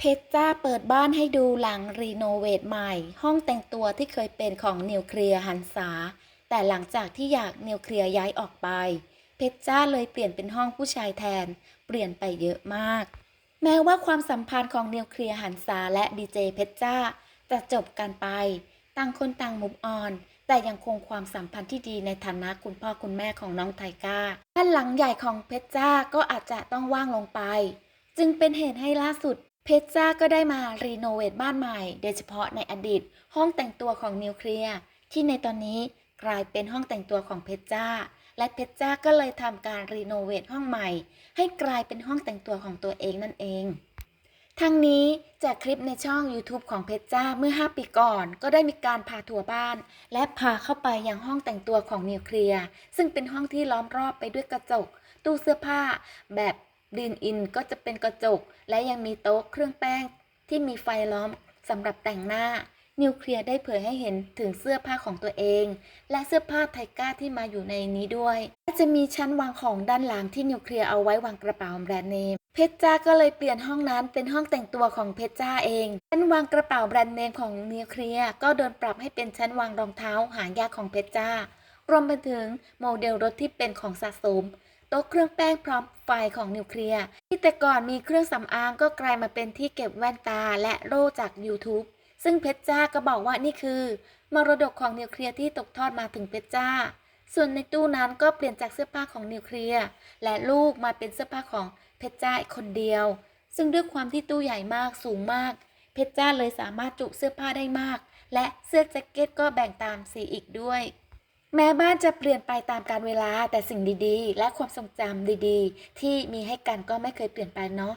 เพชรจ้าเปิดบ้านให้ดูหลังรีโนเวทใหม่ ห้องแต่งตัวที่เคยเป็นของนิวเคลียร์หันษา แต่หลังจากที่อยากนิวเคลียร์ย้ายออกไป เพชรจ้าเลยเปลี่ยนเป็นห้องผู้ชายแทน เปลี่ยนไปเยอะมาก แม้ว่าความสัมพันธ์ของนิวเคลียร์หันษาและดีเจเพชรจ้าจะจบกันไป ต่างคนต่างมุกออน แต่ยังคงความสัมพันธ์ที่ดีในฐานะคุณพ่อคุณแม่ของน้องไทก้าบ้านหลังใหญ่ของเพชรจ้าก็อาจจะต้องว่างลงไป จึงเป็นเหตุให้ล่าสุด เพชรจ้าก็ได้มารีโนเวทบ้านใหม่ โดยเฉพาะในอดีต ห้องแต่งตัวของนิวเคลียร์ที่ในตอนนี้กลายเป็นห้องแต่งตัวของเพชรจ้า และเพชรจ้าก็เลยทำการรีโนเวทห้องใหม่ ให้กลายเป็นห้องแต่งตัวของตัวเองนั่นเองทั้งนี้จากคลิปในช่อง YouTube ของเพชรจ้าเมื่อ 5 ปีก่อน ก็ได้มีการพาทัวร์บ้าน และพาเข้าไปยังห้องแต่งตัวของนิวเคลียร์ซึ่งเป็นห้องที่ล้อมรอบไปด้วยกระจก ตู้เสื้อผ้าแบบ ดีนอินก็จะเป็นกระจก และยังมีโต๊ะเครื่องแป้งที่มีไฟล้อมสำหรับแต่งหน้า นิวเคลียร์ได้เผยให้เห็นถึงเสื้อผ้าของตัวเอง และเสื้อผ้าไทก้าที่มาอยู่ในนี้ด้วยและจะมีชั้นวางของด้านหลังที่นิวเคลียร์เอาไว้วางกระเป๋าแบรนด์เนม เพชรจ้าก็เลยเปลี่ยนห้องนั้นเป็นห้องแต่งตัวของเพชรจ้าเองชั้นวางกระเป๋าแบรนด์เนมของนิวเคลียร์ก็โดนปรับให้เป็นชั้นวางรองเท้าหายากของเพชรจ้ารวมไปถึงโมเดลรถที่เป็นของสะสม โต๊ะเครื่องแป้งพร้อมไฟของนิวเคลียร์ที่แต่ก่อนมีเครื่องสำอางก็กลายมาเป็นที่เก็บแว่นตาและโล่จาก YouTube ซึ่งเพชรจ้าก็บอกว่านี่คือ มรดกของนิวเคลียร์ที่ตกทอดมาถึงเพชรจ้า ส่วนในตู้นั้นก็เปลี่ยนจากเสื้อผ้าของนิวเคลียร์และลูกมาเป็นเสื้อผ้าของเพชรจ้าคนเดียว ซึ่งด้วยความที่ตู้ใหญ่มากสูงมาก เพชรจ้าเลยสามารถจุเสื้อผ้าได้มาก และเสื้อแจ็คเก็ตก็แบ่งตามสีอีกด้วย แม้บ้านจะเปลี่ยนไปตามการเวลาแต่สิ่งดีๆ และความทรงจำดีๆ ที่มีให้กันก็ไม่เคยเปลี่ยนไปเนาะ